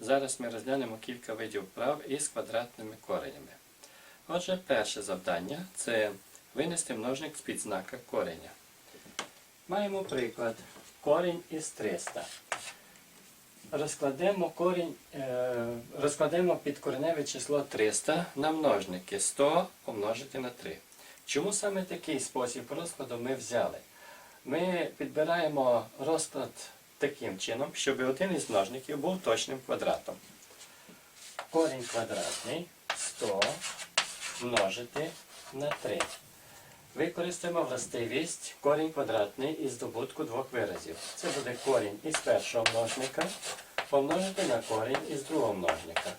Зараз ми розглянемо кілька видів вправ із квадратними коренями. Отже, перше завдання це винести множник з-під знака кореня. Маємо приклад корінь із 300. Розкладемо корінь, е, розкладемо підкореневе число 300 на множники 100 помножити на 3. Чому саме такий спосіб розкладу ми взяли? Ми підбираємо розклад таким чином, щоб один із множників був точним квадратом. Корінь квадратний 100 множити на 3. Використаємо властивість корінь квадратний із добутку двох виразів. Це буде корінь із першого множника помножити на корінь із другого множника.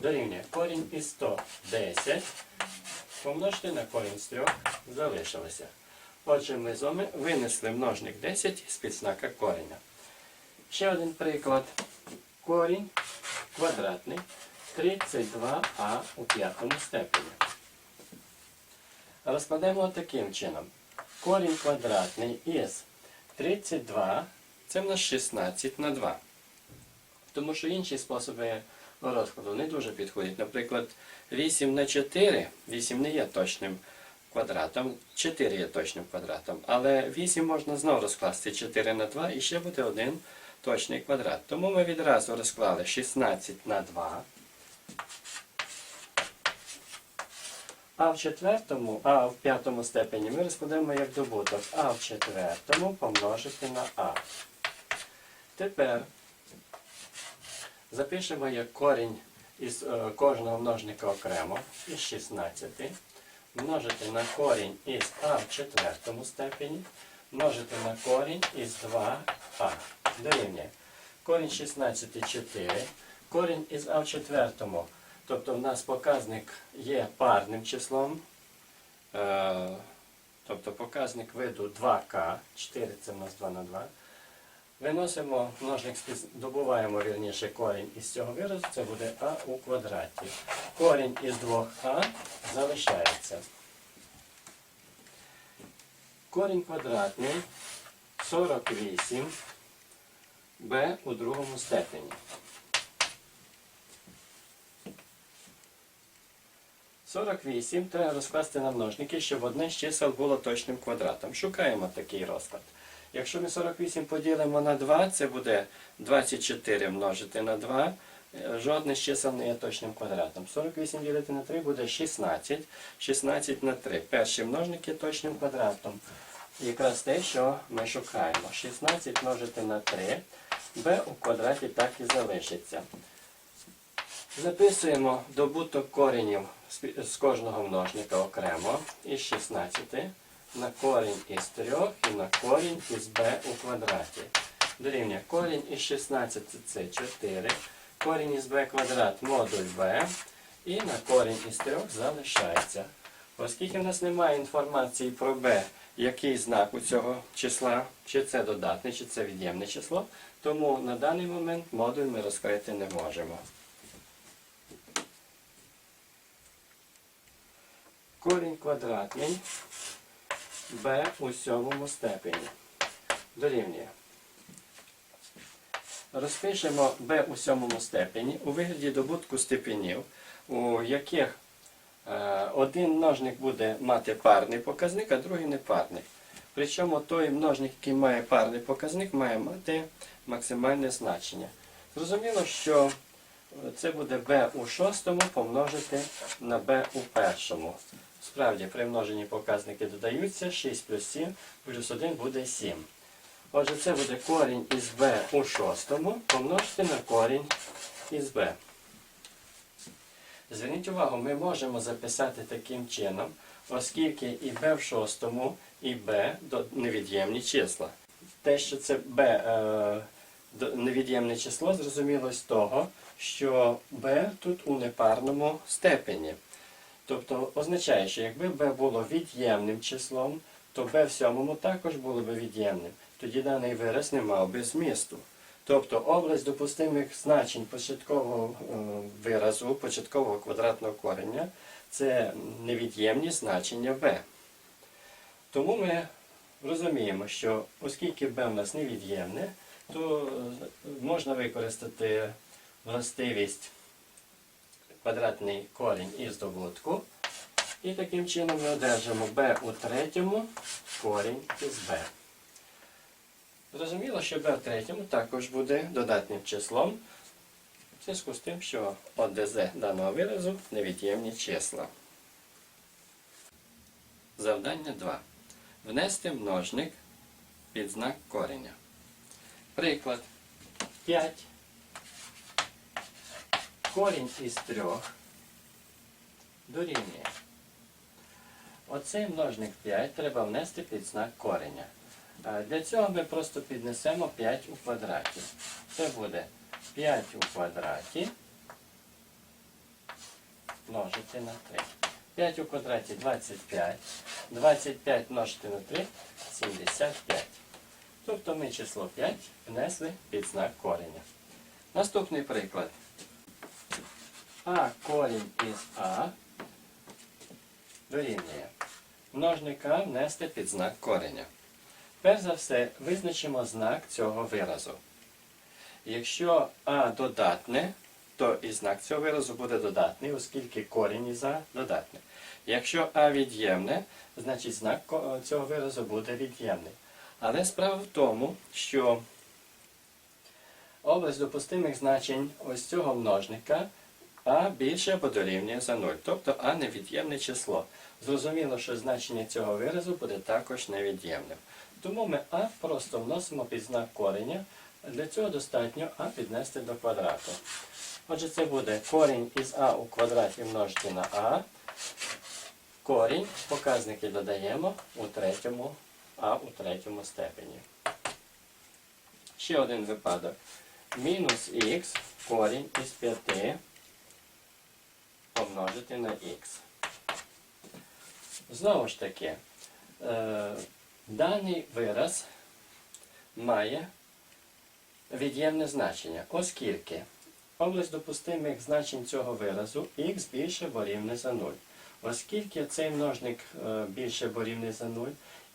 Дорівнює корінь із 110 помножити на корінь з 3 залишилося. Отже, ми з вами винесли множник 10 з підзнака кореня. Ще один приклад. Корінь квадратний 32а у п'ятому степені. Розкладемо таким чином. Корінь квадратний із 32 це в нас 16 на 2. Тому що інші способи розкладу не дуже підходять. Наприклад, 8 на 4, 8 не є точним квадратом, 4 є точним квадратом. Але 8 можна знову розкласти 4 на 2 і ще буде один точний квадрат. Тому ми відразу розклали 16 на 2. А в четвертому, а в п'ятому степені ми розкладемо як добуток. А в четвертому помножити на А. Тепер запишемо як корінь із е, кожного множника окремо із 16. Множити на корінь із А в четвертому степені. Множити на корінь із 2А. Дорівнює. Корінь 16 4. Корінь із А в четвертому. Тобто в нас показник є парним числом. Е, тобто показник виду 2К, 4 це в нас 2 на 2. Виносимо множник, добуваємо вірніше корінь із цього виразу, це буде А у квадраті. Корінь із 2А залишається. Корінь квадратний 48 Б у другому степені. 48 треба розкласти на множники, щоб одне з чисел було точним квадратом. Шукаємо такий розклад. Якщо ми 48 поділимо на 2, це буде 24 множити на 2. Жодне з чисел не є точним квадратом. 48 ділити на 3 буде 16. 16 на 3. Перший множник є точним квадратом. Якраз те, що ми шукаємо. 16 множити на 3. b у квадраті так і залишиться. Записуємо добуток коренів з кожного множника окремо із 16 на корінь із 3 і на корінь із b у квадраті. Дорівнює корінь із 16 це 4, корінь із b квадрат модуль b і на корінь із 3 залишається. Оскільки в нас немає інформації про b, який знак у цього числа, чи це додатне, чи це від'ємне число, тому на даний момент модуль ми розкрити не можемо. Корінь квадратний b у сьомому степені. Дорівнює. Розпишемо b у сьомому степені у вигляді добутку степенів, у яких е, один множник буде мати парний показник, а другий непарний. Причому той множник, який має парний показник, має мати максимальне значення. Зрозуміло, що це буде b у шостому помножити на b у першому. Справді, при множенні показники додаються, 6 плюс 7 плюс 1 буде 7. Отже, це буде корінь із b у шостому помножити на корінь із b. Зверніть увагу, ми можемо записати таким чином, оскільки і b в шостому, і b невід'ємні числа. Те, що це b е, невід'ємне число, зрозуміло з того, що b тут у непарному степені. Тобто означає, що якби b було від'ємним числом, то b в сьомому також було б від'ємним. Тоді даний вираз не мав би змісту. Тобто область допустимих значень початкового е, виразу, початкового квадратного кореня це невід'ємні значення b. Тому ми розуміємо, що оскільки b в нас невід'ємне, то е, можна використати властивість квадратний корінь із добутку. І таким чином ми одержимо b у третьому корінь із b. Зрозуміло, що b в третьому також буде додатнім числом, в зв'язку з тим, що ОДЗ даного виразу невід'ємні числа. Завдання 2. Внести множник під знак кореня. Приклад 5. Корінь із 3 дорівнює. Оцей множник 5 треба внести під знак кореня. Для цього ми просто піднесемо 5 у квадраті. Це буде 5 у квадраті множити на 3. 5 у квадраті 25. 25 множити на 3 75. Тобто ми число 5 внесли під знак кореня. Наступний приклад. А корінь із А дорівнює. Множника внести під знак кореня. Перш за все, визначимо знак цього виразу. Якщо А додатне, то і знак цього виразу буде додатний, оскільки корінь із А додатний. Якщо А від'ємне, значить знак цього виразу буде від'ємний. Але справа в тому, що область допустимих значень ось цього множника А більше або дорівнює за 0, тобто А невід'ємне число. Зрозуміло, що значення цього виразу буде також невід'ємним. Тому ми А просто вносимо під знак кореня. Для цього достатньо А піднести до квадрату. Отже, це буде корінь із А у квадраті множити на А. Корінь, показники додаємо у третьому, А у третьому степені. Ще один випадок. Мінус х корінь із 5 помножити на х. Знову ж таки, е, даний вираз має від'ємне значення, оскільки область допустимих значень цього виразу х більше або рівне за 0. Оскільки цей множник е, більше або рівний за 0,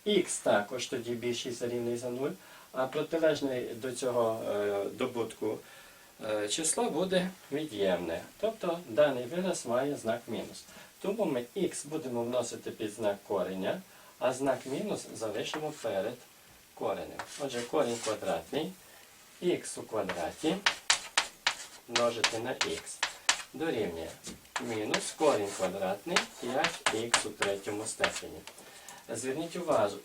х також тоді більший за рівний за 0, а протилежний до цього е, добутку число буде від'ємне. Тобто даний вираз має знак мінус. Тому ми х будемо вносити під знак кореня, а знак мінус залишимо перед коренем. Отже, корінь квадратний х у квадраті множити на х дорівнює мінус корінь квадратний 5х у третьому степені. Зверніть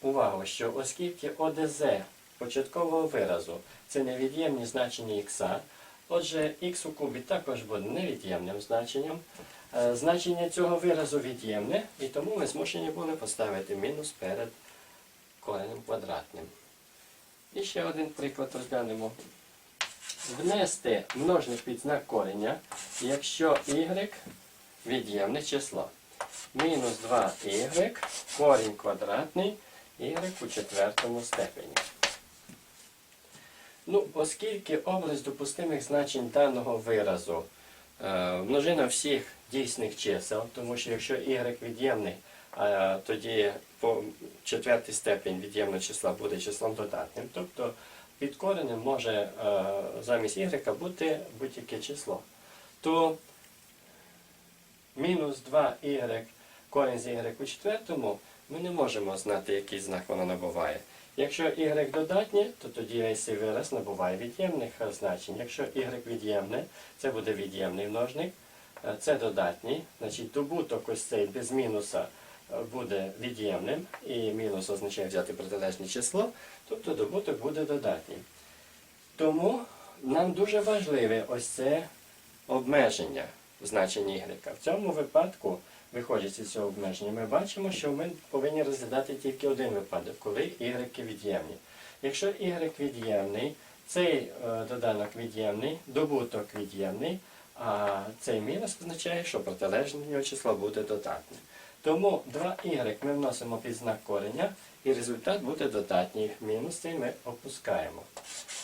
увагу, що оскільки ОДЗ початкового виразу це невід'ємні значення х, отже х у кубі також буде невід'ємним значенням. Е, Значення цього виразу від'ємне, і тому ми змушені були поставити мінус перед коренем квадратним. І ще один приклад розглянемо. Внести множник під знак кореня, якщо y від'ємне число. Мінус 2y, корінь квадратний, y у четвертому степені. Ну, оскільки область допустимих значень даного виразу е, множина всіх дійсних чисел, тому що якщо y від'ємний, а тоді по четвертий степень від'ємного числа буде числом додатним, тобто під коренем може е, замість y бути будь-яке число, то мінус 2y корінь з y у четвертому ми не можемо знати, який знак воно набуває. Якщо y додатнє, то тоді цей вираз набуває від'ємних значень. Якщо y від'ємне, це буде від'ємний множник, е, це додатній, значить добуток ось цей без мінуса е, буде від'ємним, і мінус означає взяти протилежне число, тобто добуток буде додатнім. Тому нам дуже важливе ось це обмеження значення y. В цьому випадку, виходячи з цього обмеження, ми бачимо, що ми повинні розглядати тільки один випадок, коли y від'ємні. Якщо y від'ємний, цей е, доданок від'ємний, добуток від'ємний, а цей мінус означає, що протилежне його число буде додатне. Тому 2y ми вносимо під знак кореня, і результат буде додатній. Мінус цей ми опускаємо.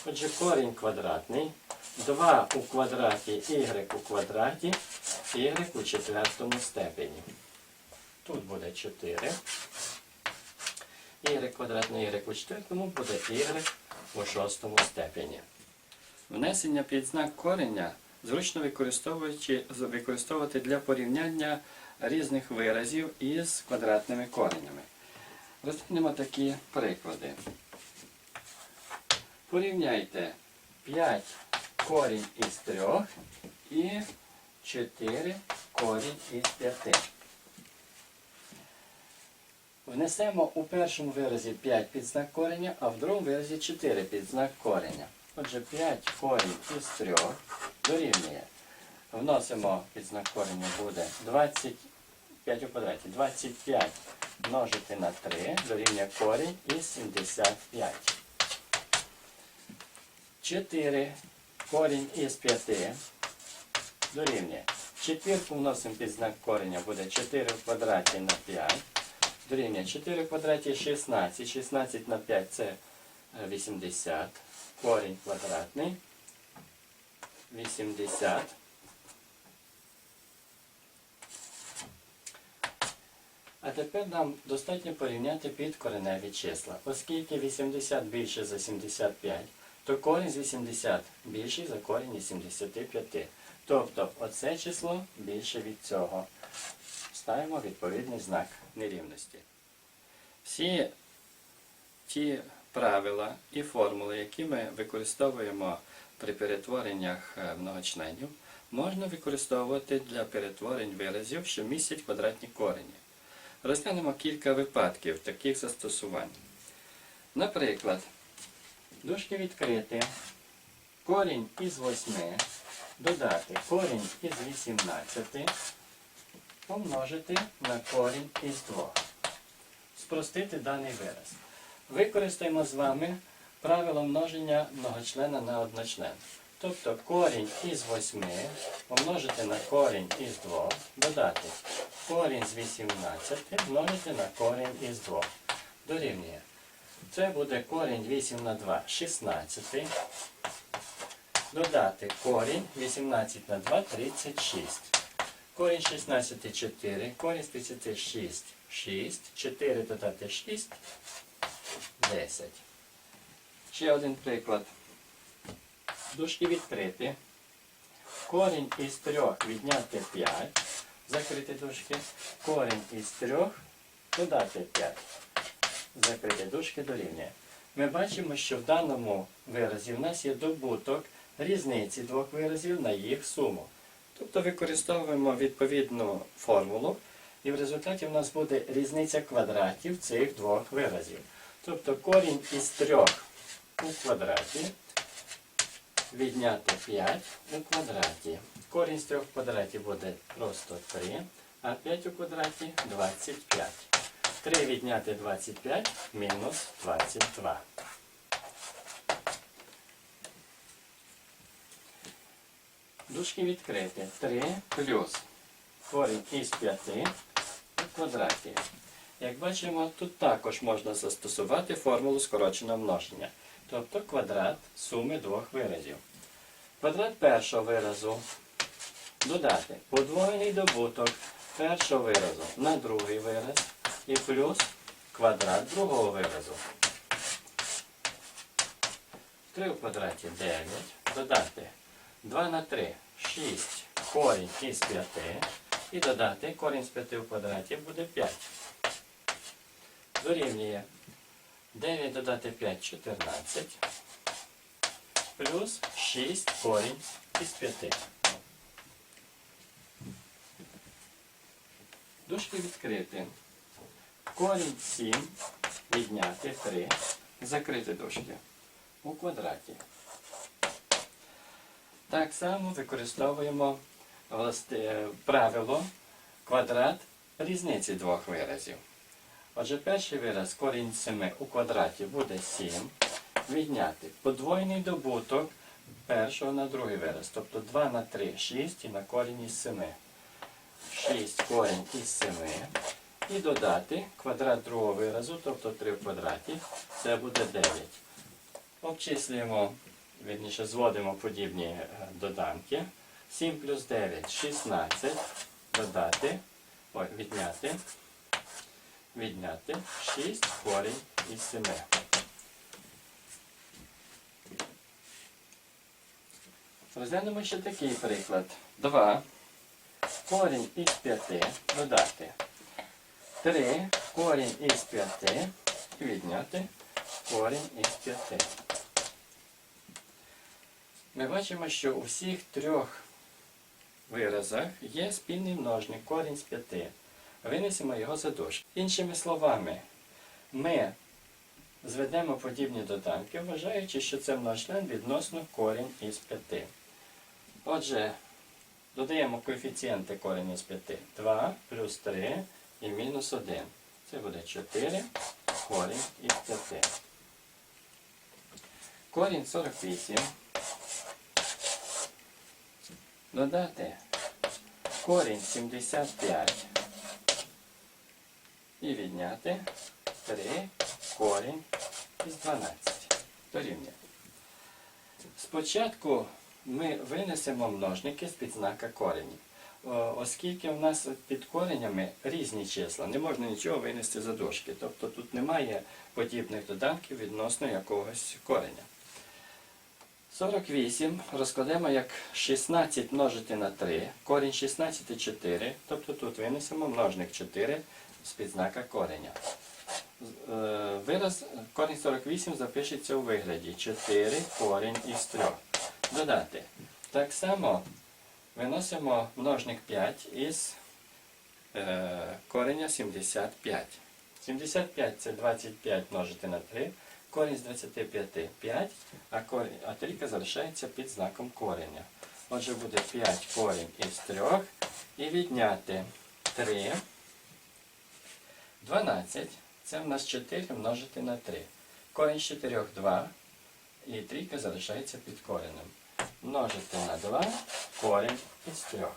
Отже, корінь квадратний, 2 у квадраті y у квадраті, y у четвертому степені. Тут буде 4. y квадрат на y у четвертому буде y у шостому степені. Внесення під знак кореня зручно використовувати для порівняння різних виразів із квадратними коренями. Розглянемо такі приклади. Порівняйте 5 корінь із 3 і 4 корінь із 5. Внесемо у першому виразі 5 під знак кореня, а в другому виразі 4 під знак кореня. Отже, 5 корінь із 3 дорівнює. Вносимо під знак кореня буде 25 у квадраті. 25 множити на 3 дорівнює корінь із 75. 4 корінь із 5 дорівнює. Четвірку вносимо під знак кореня, буде 4 в квадраті на 5. Дорівнює 4 в квадраті 16. 16 на 5 це е, 80. Корінь квадратний. 80. А тепер нам достатньо порівняти підкореневі числа. Оскільки 80 більше за 75, то корінь з 80 більший за корінь із 75. Тобто оце число більше від цього. Ставимо відповідний знак нерівності. Всі ті правила і формули, які ми використовуємо при перетвореннях е, многочленів, можна використовувати для перетворень виразів, що містять квадратні корені. Розглянемо кілька випадків таких застосувань. Наприклад, дужки відкрити, корінь із 8 додати корінь із 18 помножити на корінь із 2. Спростити даний вираз. Використаємо з вами правило множення многочлена на одночлен. Тобто корінь із 8 помножити на корінь із 2, додати корінь з 18 множити на корінь із 2. Дорівнює. Це буде корінь 8 на 2 16. Додати корінь 18 на 2 36. Корінь 16 4, корінь з 36 6, 4 додати 6 10. Ще один приклад. Дужки відкрити. Корінь із 3 відняти 5. Закрити дужки. Корінь із 3 додати 5. Закрити дужки дорівнює. Ми бачимо, що в даному виразі в нас є добуток різниці двох виразів на їх суму. Тобто використовуємо відповідну формулу, і в результаті в нас буде різниця квадратів цих двох виразів. Тобто корінь із 3 у квадраті відняти 5 у квадраті. Корінь з 3 в квадраті буде просто 3, а 5 у квадраті 25. 3 відняти 25 мінус 22. Дужки відкриті. 3 плюс корінь із 5 у квадраті. Як бачимо, тут також можна застосувати формулу скороченого множення. Тобто квадрат суми двох виразів. Квадрат першого виразу додати подвоєний добуток першого виразу на другий вираз і плюс квадрат другого виразу. 3 в квадраті 9. Додати 2 на 3 6 корінь із 5. І додати корінь з 5 в квадраті буде 5. Дорівнює 9 додати 5 14. Плюс 6 корінь із 5. Дужки відкрити. Корінь 7 відняти 3. Закрити дужки у квадраті. Так само використовуємо власне, правило квадрат різниці двох виразів. Отже, перший вираз корінь 7 у квадраті буде 7. Відняти подвойний добуток першого на другий вираз. Тобто 2 на 3 6 і на корінь із 7. 6 корінь із 7. І додати квадрат другого виразу, тобто 3 в квадраті, це буде 9. Обчислюємо, вірніше, зводимо подібні е, доданки. 7 плюс 9 16. Додати, ой, відняти. Відняти 6 корінь із 7. Розглянемо ще такий приклад. 2 корінь із 5 додати 3 корінь із 5 відняти корінь із 5. Ми бачимо, що у всіх трьох виразах є спільний множник корінь з 5. Винесемо його за дужки. Іншими словами, ми зведемо подібні доданки, вважаючи, що це множчлен відносно корінь із 5. Отже, додаємо коефіцієнти корінь із 5. 2 плюс 3 і мінус 1. Це буде 4 корінь із 5. Корінь 48. Додати корінь 75 і відняти 3 корінь із 12. Дорівнює. Спочатку ми винесемо множники з-під знака коренів. О, Оскільки у нас під коренями різні числа, не можна нічого винести за дужки. Тобто тут немає подібних доданків відносно якогось кореня. 48 розкладемо як 16 множити на 3, корінь 16 4, тобто тут винесемо множник 4 з підзнака кореня. Е, Вираз корінь 48 запишеться у вигляді 4 корінь із 3. Додати. Так само виносимо множник 5 із е, кореня 75. 75 це 25 множити на 3. Корінь з 25 5, а, корінь, трійка залишається під знаком кореня. Отже, буде 5 корінь із 3 і відняти 3. 12 це в нас 4 множити на 3. Корінь з 4 2 і трійка залишається під коренем. Множити на 2 корінь із 3.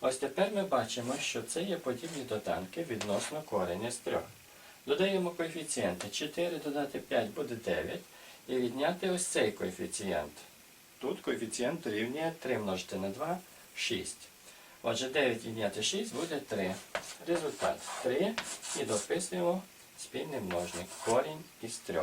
Ось тепер ми бачимо, що це є подібні доданки відносно кореня з 3. Додаємо коефіцієнти. 4 додати 5 буде 9. І відняти ось цей коефіцієнт. Тут коефіцієнт дорівнює 3 множити на 2 6. Отже, 9 відняти 6 буде 3. Результат 3. І дописуємо спільний множник. Корінь із 3.